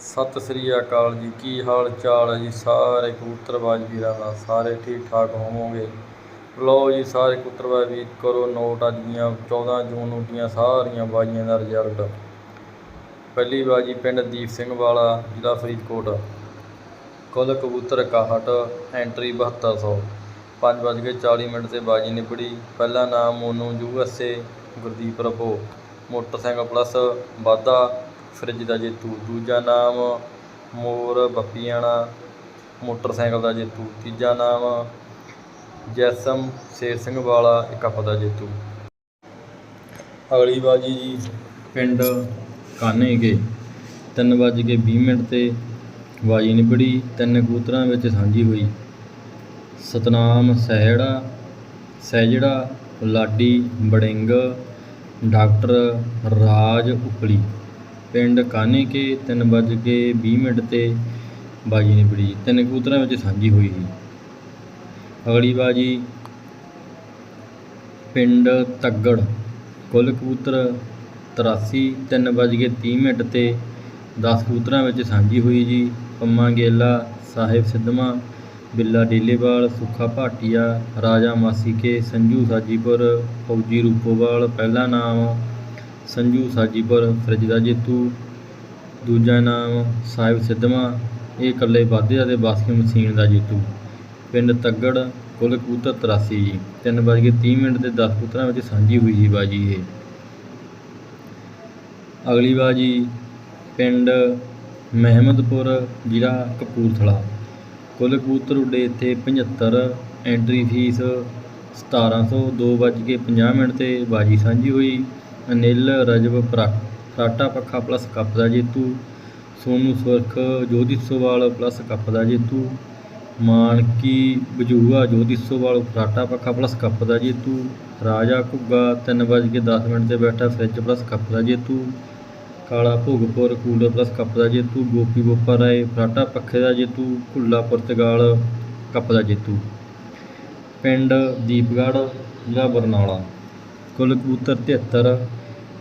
ਸਤਿ ਸ੍ਰੀ ਅਕਾਲ ਜੀ, ਕੀ ਹਾਲ ਚਾਲ ਹੈ ਜੀ? ਸਾਰੇ ਕਬੂਤਰਬਾਜ਼ ਵੀਰਾਂ ਦਾ, ਸਾਰੇ ਠੀਕ ਠਾਕ ਹੋਵੋਗੇ? ਲਓ ਜੀ, ਸਾਰੇ ਕਬੂਤਰਬਾਜ਼ ਵੀਰ, ਕਰੋ ਨੋਟ ਅੱਜ ਦੀਆਂ 14 ਜੂਨ ਨੂੰ ਦੀਆਂ ਸਾਰੀਆਂ ਬਾਜ਼ੀਆਂ ਦਾ ਰਿਜ਼ਲਟ। ਪਹਿਲੀ ਬਾਜੀ ਪਿੰਡ ਦੀਪ ਸਿੰਘ ਵਾਲਾ, ਜ਼ਿਲ੍ਹਾ ਫਰੀਦਕੋਟ। ਕੁੱਲ ਕਬੂਤਰ 61 ਐਂਟਰੀ 7200 ਪੰਜ ਵੱਜ ਕੇ 40 ਮਿੰਟ ਤੇ ਬਾਜੀ ਨਿਬੜੀ। ਪਹਿਲਾ ਨਾਮ ਮੋਨੂ ਯੂਐਸਏ ਗੁਰਦੀਪ ਰਪੋ ਮੋਟਰਸਾਈਕਲ ਪਲੱਸ ਵਾਧਾ ਫਰਿੱਜ ਦਾ ਜੇਤੂ, ਦੂਜਾ ਨਾਮ ਮੋਰ ਬੱਪੀਆਣਾ ਮੋਟਰਸਾਈਕਲ ਦਾ ਜੇਤੂ, ਤੀਜਾ ਨਾਮ ਜੈਸਮ ਸ਼ੇਰ ਸਿੰਘ ਵਾਲਾ, ਇੱਕ ਕੱਪ ਦਾ ਜੇਤੂ। ਅਗਲੀ ਬਾਜੀ ਜੀ, ਪਿੰਡ ਕਾਨੇਗੇ। ਤਿੰਨ ਵੱਜ ਕੇ 20 ਮਿੰਟ ਤੇ ਬਾਜੀ ਨਿਬੜੀ, ਤਿੰਨ ਕਬੂਤਰਾਂ ਵਿੱਚ ਸਾਂਝੀ ਹੋਈ। ਸਤਨਾਮ ਸਹਿੜਾ, ਸਹਿਜੜਾ, ਲਾਡੀ ਬੜਿੰਗ, ਡਾਕਟਰ ਰਾਜ ਉਪਲੀ। ਪਿੰਡ ਕਾਨੇਕੇ ਤਿੰਨ ਵੱਜ ਕੇ 20 ਮਿੰਟ ਤੇ ਬਾਜੀ ਨਿਬੜੀ ਜੀ ਤਿੰਨ ਕਬੂਤਰਾਂ ਵਿੱਚ ਸਾਂਝੀ ਹੋਈ ਸੀ। ਅਗਲੀ ਬਾਜੀ ਪਿੰਡ ਤੱਗੜ, ਕੁੱਲ ਕਬੂਤਰ 83 ਤਿੰਨ ਵੱਜ ਕੇ 30 ਮਿੰਟ ਤੇ 10 ਕਬੂਤਰਾਂ ਵਿੱਚ ਸਾਂਝੀ ਹੋਈ ਜੀ। ਪੰਮਾ ਗੇਲਾ, ਸਾਹਿਬ ਸਿੱਧਮਾ, ਬਿੱਲਾ ਡੇਲੇਵਾਲ, ਸੁੱਖਾ ਭਾਟੀਆ, ਰਾਜਾ ਮਾਸੀਕੇ, ਸੰਜੂ ਸਾਜੀਪੁਰ, ਫੌਜੀ ਰੂਪੋਵਾਲ, ਪਹਿਲਾ ਨਾਮ ਸੰਜੂ ਸਾਜੀਪੁਰ ਫਰਿੱਜ ਦਾ ਜੇਤੂ, ਦੂਜਾ ਨਾਮ ਸਾਹਿਬ ਸਿੱਧਵਾਂ, ਇਹ ਇਕੱਲੇ ਵਾਧੇ ਅਤੇ ਬਾਸਕੀ ਮਸ਼ੀਨ ਦਾ ਜੇਤੂ। ਪਿੰਡ ਤੱਗੜ, ਕੁੱਲ ਕਬੂਤਰ 83 ਜੀ। ਤਿੰਨ ਵੱਜ ਕੇ 30 ਮਿੰਟ ਤੇ 10 ਕਬੂਤਰਾਂ ਵਿੱਚ ਸਾਂਝੀ ਹੋਈ ਜੀ ਬਾਜੀ ਇਹ। ਅਗਲੀ ਬਾਜੀ, ਪਿੰਡ ਮਹਿਮਦਪੁਰ, ਜ਼ਿਲ੍ਹਾ ਕਪੂਰਥਲਾ। ਕੁੱਲ ਕਬੂਤਰ ਉੱਡੇ ਇੱਥੇ 75 ਐਂਟਰੀ ਫੀਸ 1700 ਦੋ ਵੱਜ ਕੇ 50 ਮਿੰਟ ਤੇ ਬਾਜੀ ਸਾਂਝੀ ਹੋਈ। ਅਨਿਲ ਰਜਬ ਪ੍ਰਾ- ਫਰਾਟਾ ਪੱਖਾ ਪਲੱਸ ਕੱਪ ਦਾ ਜੇਤੂ। ਸੋਨੂ ਸੁਰਖ ਜੋਧੀਸੋਵਾਲ ਪਲੱਸ ਕੱਪ ਦਾ ਜੇਤੂ। ਮਾਨਕੀ ਬਜੂਆ ਜੋਧੀਸੋਵਾਲ ਫਰਾਟਾ ਪੱਖਾ ਪਲੱਸ ਕੱਪ ਦਾ ਜੇਤੂ। ਰਾਜਾ ਘੁੱਗਾ, ਤਿੰਨ ਵੱਜ ਕੇ 10 ਮਿੰਟ ਤੇ ਬੈਠਾ ਫਰਿੱਜ ਪਲੱਸ ਕੱਪ ਦਾ ਜੇਤੂ। Kala Bhogpur cooler plus cup ਦਾ ਜੇਤੂ। ਗੋਪੀ ਬੋਪਾ ਰਾਏ ਫਰਾਟਾ ਪੱਖੇ ਦਾ ਜੇਤੂ। ਭੁੱਲਾ ਪੁਰਤਗਾਲ ਕੱਪ ਦਾ ਜੇਤੂ। ਪਿੰਡ ਦੀਪਗੜ੍ਹ, ਜ਼ਿਲ੍ਹਾ ਬਰਨਾਲਾ। ਕੁੱਲ ਕਬੂਤਰ 73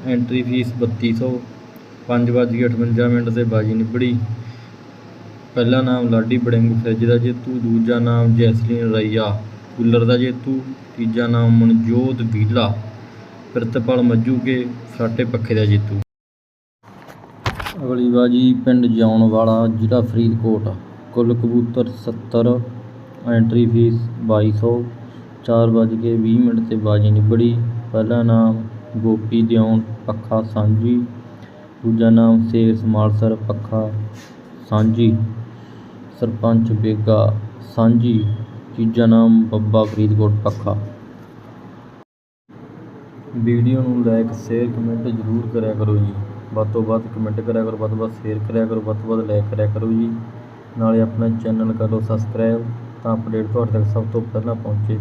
ਐਂਟਰੀ ਫੀਸ 3200 ਪੰਜ ਵੱਜ ਕੇ 58 ਮਿੰਟ ਤੇ ਬਾਜੀ ਨਿਬੜੀ। ਪਹਿਲਾ ਨਾਮ ਲਾਡੀ ਬੜਿੰਗ ਫਰਿੱਜ ਦਾ ਜੇਤੂ, ਦੂਜਾ ਨਾਮ ਜੈਸਲੀਨ ਰਈਆ ਕੂਲਰ ਦਾ ਜੇਤੂ, ਤੀਜਾ ਨਾਮ ਮਨਜੋਤ ਵੀਲਾ, ਪ੍ਰਿਤਪਾਲ ਮੱਜੂਕੇ ਫਰਾਟੇ ਪੱਖੇ ਦਾ ਜੇਤੂ। ਅਗਲੀ ਬਾਜੀ ਪਿੰਡ ਜਿਉਣ ਵਾਲਾ, ਜ਼ਿਲ੍ਹਾ ਫਰੀਦਕੋਟ। ਕੁੱਲ ਕਬੂਤਰ 70 ਐਂਟਰੀ ਫੀਸ 2200 ਚਾਰ ਵੱਜ ਕੇ 20 ਮਿੰਟ ਤੇ ਬਾਜੀ ਨਿਬੜੀ। ਪਹਿਲਾ ਨਾਮ ਗੋਪੀ ਦਿਉਣ ਪੱਖਾ ਸਾਂਝੀ। ਦੂਜਾ ਨਾਮ ਸ਼ੇਰ ਸਮਾਲਸਰ ਪੱਖਾ ਸਾਂਝੀ। ਸਰਪੰਚ ਬੇਗਾ ਸਾਂਝੀ। ਤੀਜਾ ਨਾਮ ਬੱਬਾ ਫਰੀਦਕੋਟ, ਪੱਖਾ। ਵੀਡੀਓ ਨੂੰ ਲਾਈਕ ਸ਼ੇਅਰ, ਕਮੈਂਟ ਜ਼ਰੂਰ ਕਰਿਆ ਕਰੋ ਜੀ। ਵੱਧ ਤੋਂ ਵੱਧ ਕਮੈਂਟ ਕਰਿਆ ਕਰੋ, ਵੱਧ ਤੋਂ ਵੱਧ ਸ਼ੇਅਰ ਕਰਿਆ ਕਰੋ, ਵੱਧ ਤੋਂ ਵੱਧ ਲਾਈਕ ਕਰਿਆ ਕਰੋ ਜੀ। ਨਾਲੇ ਆਪਣਾ ਚੈਨਲ ਕਰੋ ਸਬਸਕ੍ਰਾਈਬ ਤਾਂ ਅਪਡੇਟ ਤੁਹਾਡੇ ਤੱਕ ਸਭ ਤੋਂ ਪਹਿਲਾਂ ਪਹੁੰਚੇ।